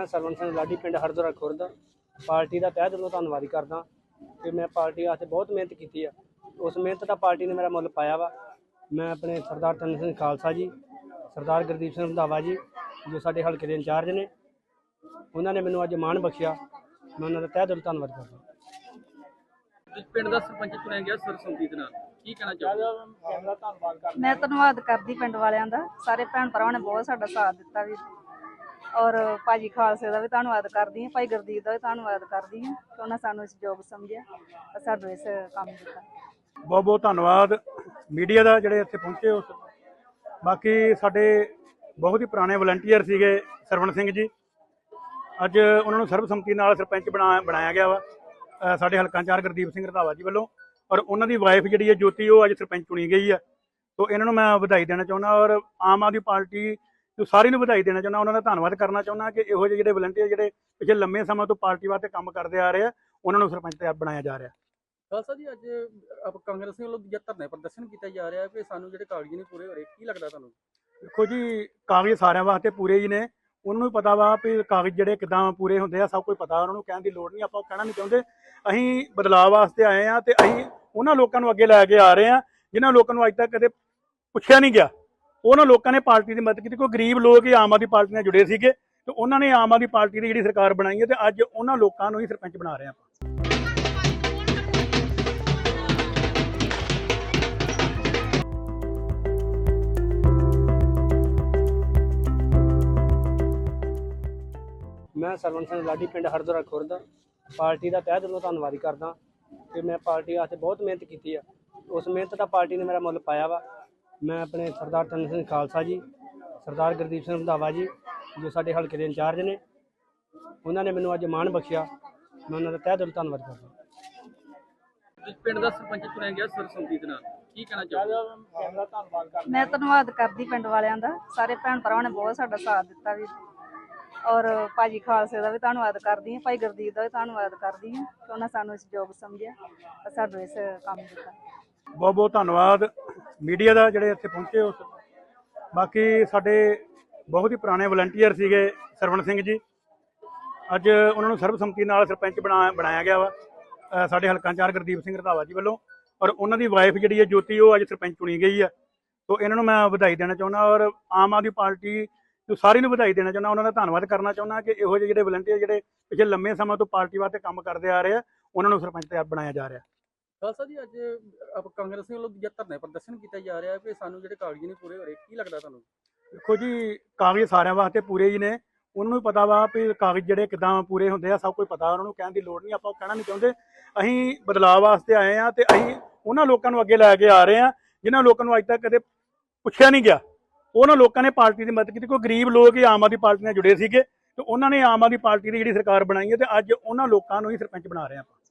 ਮੈਂ ਸਰਵਨ ਸਿੰਘ ਲਾਡੀ ਪਿੰਡ ਹਰਦੋਰਾ ਖੁਰਦ। ਪਾਰਟੀ ਦਾ ਤਹਿ ਦਿਲੋਂ ਧੰਨਵਾਦੀ ਕਰਦਾ। ਕਿ ਮੈਂ ਪਾਰਟੀ ਵਾਸਤੇ ਬਹੁਤ ਮਿਹਨਤ ਕੀਤੀ ਆ। ਉਸ ਮਿਹਨਤ ਦਾ ਪਾਰਟੀ ਨੇ ਮੇਰਾ ਮੁੱਲ ਪਾਇਆ ਵਾ। ਮੈਂ ਆਪਣੇ ਸਰਦਾਰ ਤਨ ਸਿੰਘ ਖਾਲਸਾ ਜੀ ਸਰਦਾਰ ਗੁਰਦੀਪ ਸਿੰਘ ਰੰਧਾਵਾ ਜੀ ਜੋ ਸਾਡੇ ਹਲਕੇ ਦੇ ਇੰਚਾਰਜ ਨੇ ਉਹਨਾਂ ਨੇ ਮੈਨੂੰ ਅੱਜ ਮਾਣ ਬਖਸ਼ਿਆ। ਮੈਂ ਉਹਨਾਂ ਦਾ ਤਹਿ ਦਿਲੋਂ ਧੰਨਵਾਦ ਕਰਦਾ। ਪਿੰਡ ਦਾ ਸਰਪੰਚ ਚੁਣਿਆ ਗਿਆ ਸਰਸੰਮਤੀ ਦੇ ਨਾਲ। ਕੀ ਕਹਿਣਾ ਚਾਹੋਗੇ? ਮੈਂ ਧੰਨਵਾਦ ਕਰਦੀ ਪਿੰਡ ਵਾਲਿਆਂ ਦਾ। ਸਾਰੇ ਭੈਣ ਭਰਾਵਾਂ ਨੇ ਬਹੁਤ ਸਾਡਾ ਸਾਥ ਦਿੱਤਾ ਵੀ ਔਰ ਭਾਜੀ ਖਾਲਸੇ ਦਾ ਵੀ ਧੰਨਵਾਦ ਕਰਦੀ ਹਾਂ, ਭਾਈ ਗੁਰਦੀਪ ਦਾ ਵੀ ਧੰਨਵਾਦ ਕਰਦੀ ਹਾਂ ਕਿ ਉਹਨਾਂ ਸਾਨੂੰ ਇਸ ਯੋਗ ਸਮਝਿਆ ਤੇ ਸਾਨੂੰ ਇਸ ਕੰਮ ਦਿੱਤਾ। ਬਹੁਤ ਬਹੁਤ ਧੰਨਵਾਦ। ਮੀਡੀਆ ਦਾ ਜਿਹੜੇ ਇੱਥੇ ਪਹੁੰਚੇ ਉਸ ਬਾਕੀ ਸਾਡੇ ਬਹੁਤ ਹੀ ਪੁਰਾਣੇ ਵਲੰਟੀਅਰ ਸੀਗੇ ਸਰਵਣ ਸਿੰਘ ਜੀ। ਅੱਜ ਉਹਨਾਂ ਨੂੰ ਸਰਬਸੰਮਤੀ ਨਾਲ ਸਰਪੰਚ ਬਣਾ ਬਣਾਇਆ ਗਿਆ ਵਾ। ਸਾਡੇ ਹਲਕਾ ਚਾਰ ਗੁਰਦੀਪ ਸਿੰਘ ਰਧਾਵਾ ਜੀ ਵੱਲੋਂ। ਔਰ ਉਹਨਾਂ ਦੀ ਵਾਈਫ ਜਿਹੜੀ ਹੈ ਜੋਤੀ, ਉਹ ਅੱਜ ਸਰਪੰਚ ਚੁਣੀ ਗਈ ਆ ਸੋ ਇਹਨਾਂ ਨੂੰ ਮੈਂ ਵਧਾਈ ਦੇਣਾ ਚਾਹੁੰਦਾ ਔਰ ਆਮ ਆਦਮੀ ਪਾਰਟੀ ਨੂੰ ਸਾਰੀ ਨੂੰ ਵਧਾਈ ਦੇਣਾ ਚਾਹੁੰਦਾ ਉਹਨਾਂ ਦਾ ਧੰਨਵਾਦ ਕਰਨਾ ਚਾਹੁੰਦਾ ਕਿ ਇਹੋ ਜਿਹੇ ਜਿਹੜੇ ਵਲੰਟੀਅਰ ਜਿਹੜੇ ਪਿਛਲੇ ਲੰਮੇ ਸਮੇਂ ਤੋਂ ਪਾਰਟੀ ਵਾਸਤੇ ਕੰਮ ਕਰਦੇ ਆ ਰਹੇ ਆ ਉਹਨਾਂ ਨੂੰ ਸਰਪੰਚ ਤੇ ਬਣਾਇਆ ਜਾ ਰਿਹਾ। ਖਾਲਸਾ ਜੀ ਅੱਜ ਆਪ ਕਾਂਗਰਸ ਵੱਲੋਂ ਦੂਜਾ ਧਰਨੇ ਪ੍ਰਦਰਸ਼ਨ ਕੀਤਾ ਜਾ ਰਿਹਾ ਹੈ ਕਿ ਸਾਨੂੰ ਜਿਹੜੇ ਕਾਗਜ਼ ਨਹੀਂ ਪੂਰੇ ਹੋ ਰਹੇ ਕੀ ਲੱਗਦਾ ਤੁਹਾਨੂੰ? ਦੇਖੋ ਜੀ ਕਾਗਜ਼ ਸਾਰਿਆਂ ਵਾਸਤੇ ਪੂਰੇ ਹੀ ਨੇ ਉਹਨਾਂ ਨੂੰ ਵੀ ਪਤਾ ਵਾ ਵੀ ਕਾਗਜ਼ ਜਿਹੜੇ ਕਿਦਾਂ ਪੂਰੇ ਹੁੰਦੇ ਆ ਸਭ ਕੁਝ ਪਤਾ ਉਹਨਾਂ ਨੂੰ ਕਹਿਣ ਦੀ ਲੋੜ ਨਹੀਂ ਆਪਾਂ ਕਹਿਣਾ ਨਹੀਂ ਚਾਹੁੰਦੇ। ਅਸੀਂ ਬਦਲਾਅ ਵਾਸਤੇ ਆਏ ਆ ਤੇ ਅਸੀਂ ਉਹਨਾਂ ਲੋਕਾਂ ਨੂੰ ਅੱਗੇ ਲੈ ਕੇ ਆ ਰਹੇ ਆ ਜਿਨ੍ਹਾਂ ਲੋਕਾਂ ਨੂੰ ਅੱਜ ਤੱਕ ਕਦੇ ਪੁੱਛਿਆ ਨਹੀਂ ਗਿਆ। ਉਹਨਾਂ ਲੋਕਾਂ ਨੇ ਪਾਰਟੀ ਦੀ ਮਦਦ ਕੀਤੀ ਕੋਈ ਗਰੀਬ ਲੋਕ ਹੀ ਆਮ ਆਦਮੀ ਪਾਰਟੀ ਨਾਲ ਜੁੜੇ ਸੀਗੇ ਤੇ ਉਹਨਾਂ ਨੇ ਆਮ ਆਦਮੀ ਪਾਰਟੀ ਦੀ ਜਿਹੜੀ ਸਰਕਾਰ ਬਣਾਈ ਹੈ ਤੇ ਅੱਜ ਉਹਨਾਂ ਲੋਕਾਂ ਨੂੰ ਹੀ ਸਰਪੰਚ ਬਣਾ ਰਹੇ ਆਪਾਂ। ਮੈਂ ਸਰਵਨ ਸਿੰਘ ਲਾਡੀ ਪਿੰਡ ਹਰਦੋਰਾ ਖੁਰਦ, ਪਾਰਟੀ ਦਾ ਤਹਿ ਦਿਲੋਂ ਧੰਨਵਾਦ ਕਰਦਾ ਕਿ ਮੈਂ ਪਾਰਟੀ ਵਾਸਤੇ ਬਹੁਤ ਮਿਹਨਤ ਕੀਤੀ ਆ। ਉਸ ਮਿਹਨਤ ਦਾ ਪਾਰਟੀ ਨੇ ਮੇਰਾ ਮੁੱਲ ਪਾਇਆ ਵਾ। ਮੈਂ ਆਪਣੇ ਸਰਦਾਰ ਤਨ ਸਿੰਘ ਖਾਲਸਾ ਜੀ ਸਰਦਾਰ ਗੁਰਦੀਪ ਸਿੰਘ ਰੰਧਾਵਾ ਜੀ ਜੋ ਸਾਡੇ ਹਲਕੇ ਦੇ ਇੰਚਾਰਜ ਨੇ ਉਹਨਾਂ ਨੇ ਮੈਨੂੰ ਅੱਜ ਮਾਣ ਬਖਸ਼ਿਆ। ਮੈਂ ਉਹਨਾਂ ਦਾ ਤਹਿ ਦਿਲੋਂ ਧੰਨਵਾਦ ਕਰਦਾ ਪਿੰਡ ਦਾ ਸਰਪੰਚ ਚੁਣਿਆ ਗਿਆ ਸਰਸੰਮਤੀ ਦੇ ਨਾਲ। ਕੀ ਕਹਿਣਾ ਚਾਹੋਗੇ? ਮੈਂ ਧੰਨਵਾਦ ਕਰਦੀ ਪਿੰਡ ਵਾਲਿਆਂ ਦਾ। ਸਾਰੇ ਭੈਣ ਭਰਾਵਾਂ ਨੇ ਬਹੁਤ ਸਾਡਾ ਸਾਥ ਦਿੱਤਾ ਵੀ। ਔਰ ਭਾਜੀ ਖਾਲਸੇ ਦਾ ਵੀ ਧੰਨਵਾਦ ਕਰਦੀ ਹਾਂ ਭਾਈ ਗੁਰਦੀਪ ਦਾ ਵੀ ਧੰਨਵਾਦ ਕਰਦੀ ਹਾਂ ਕਿ ਉਹਨਾਂ ਸਾਨੂੰ ਇਸ ਯੋਗ ਸਮਝਿਆ ਸਾਨੂੰ ਇਸ ਕੰਮ ਦਿੱਤਾ। ਬਹੁਤ ਬਹੁਤ ਧੰਨਵਾਦ ਮੀਡੀਆ ਦਾ ਜਿਹੜੇ ਇੱਥੇ ਪਹੁੰਚੇ ਉਸ ਬਾਕੀ ਸਾਡੇ ਬਹੁਤ ਹੀ ਪੁਰਾਣੇ ਵਲੰਟੀਅਰ ਸੀਗੇ ਸਰਵਣ ਸਿੰਘ ਜੀ। ਅੱਜ ਉਹਨਾਂ ਨੂੰ ਸਰਬਸੰਮਤੀ ਨਾਲ ਸਰਪੰਚ ਬਣਾ ਬਣਾਇਆ ਗਿਆ ਵਾ। ਸਾਡੇ ਹਲਕਾ ਇੰਚਾਰਜ ਗੁਰਦੀਪ ਸਿੰਘ ਰਧਾਵਾ ਜੀ ਵੱਲੋਂ ਔਰ ਉਹਨਾਂ ਦੀ ਵਾਈਫ ਜਿਹੜੀ ਹੈ ਜੋਤੀ, ਉਹ ਅੱਜ ਸਰਪੰਚ ਚੁਣੀ ਗਈ ਆ। ਸੋ ਇਹਨਾਂ ਨੂੰ ਮੈਂ ਵਧਾਈ ਦੇਣਾ ਚਾਹੁੰਦਾ ਔਰ ਆਮ ਆਦਮੀ ਪਾਰਟੀ ਨੂੰ ਸਾਰੀ ਨੂੰ ਵਧਾਈ ਦੇਣਾ ਚਾਹੁੰਦਾ। ਉਹਨਾਂ ਦਾ ਧੰਨਵਾਦ ਕਰਨਾ ਚਾਹੁੰਦਾ ਕਿ ਇਹੋ ਜਿਹੇ ਜਿਹੜੇ ਵਲੰਟੀਅਰ ਜਿਹੜੇ ਪਿਛਲੇ ਲੰਮੇ ਸਮੇਂ ਤੋਂ ਪਾਰਟੀ ਵਾਸਤੇ ਕੰਮ ਕਰਦੇ ਆ ਰਹੇ ਆ, ਉਹਨਾਂ ਨੂੰ ਸਰਪੰਚ ਤੇ ਬਣਾਇਆ ਜਾ ਰਿਹਾ। ਖਾਲਸਾ ਜੀ, ਅੱਜ ਆਪ ਕਾਂਗਰਸ ਵੱਲੋਂ ਦੂਜਾ ਧਰਨੇ ਪ੍ਰਦਰਸ਼ਨ ਕੀਤਾ ਜਾ ਰਿਹਾ ਹੈ ਕਿ ਸਾਨੂੰ ਜਿਹੜੇ ਕਾਗਜ਼ ਨਹੀਂ ਪੂਰੇ ਹੋ ਰਹੇ, ਕੀ ਲੱਗਦਾ ਤੁਹਾਨੂੰ? ਦੇਖੋ ਜੀ, ਕਾਗਜ਼ ਸਾਰਿਆਂ ਵਾਸਤੇ ਪੂਰੇ ਹੀ ਨੇ। ਉਹਨਾਂ ਨੂੰ ਵੀ ਪਤਾ ਵਾ ਵੀ ਕਾਗਜ਼ ਜਿਹੜੇ ਕਿਦਾਂ ਪੂਰੇ ਹੁੰਦੇ ਆ, ਸਭ ਕੁਝ ਪਤਾ ਉਹਨਾਂ ਨੂੰ ਕਹਿਣ ਦੀ ਲੋੜ ਨਹੀਂ, ਆਪਾਂ ਕਹਿਣਾ ਨਹੀਂ ਚਾਹੁੰਦੇ। ਅਸੀਂ ਬਦਲਾਅ ਵਾਸਤੇ ਆਏ ਆ ਤੇ ਅਸੀਂ ਉਹਨਾਂ ਲੋਕਾਂ ਨੂੰ ਅੱਗੇ ਲੈ ਕੇ ਆ ਰਹੇ ਆ, ਜਿਨ੍ਹਾਂ ਲੋਕਾਂ ਨੂੰ ਅੱਜ ਤੱਕ ਕਦੇ ਪੁੱਛਿਆ ਨਹੀਂ ਗਿਆ। ਉਹਨਾਂ ਲੋਕਾਂ ਨੇ ਪਾਰਟੀ ਦੀ ਮਦਦ ਕੀਤੀ, ਕੋਈ ਗਰੀਬ ਲੋਕ ਹੀ ਆਮ ਆਦਮੀ ਪਾਰਟੀ ਨਾਲ ਜੁੜੇ ਸੀਗੇ, ਤੇ ਉਹਨਾਂ ਨੇ ਆਮ ਆਦਮੀ ਪਾਰਟੀ ਦੀ ਜਿਹੜੀ ਸਰਕਾਰ ਬਣਾਈ ਹੈ ਤੇ ਅੱਜ ਉਹਨਾਂ ਲੋਕਾਂ ਨੂੰ ਹੀ ਸਰਪੰਚ ਬਣਾ ਰਹੇ ਆ ਆਪਾਂ।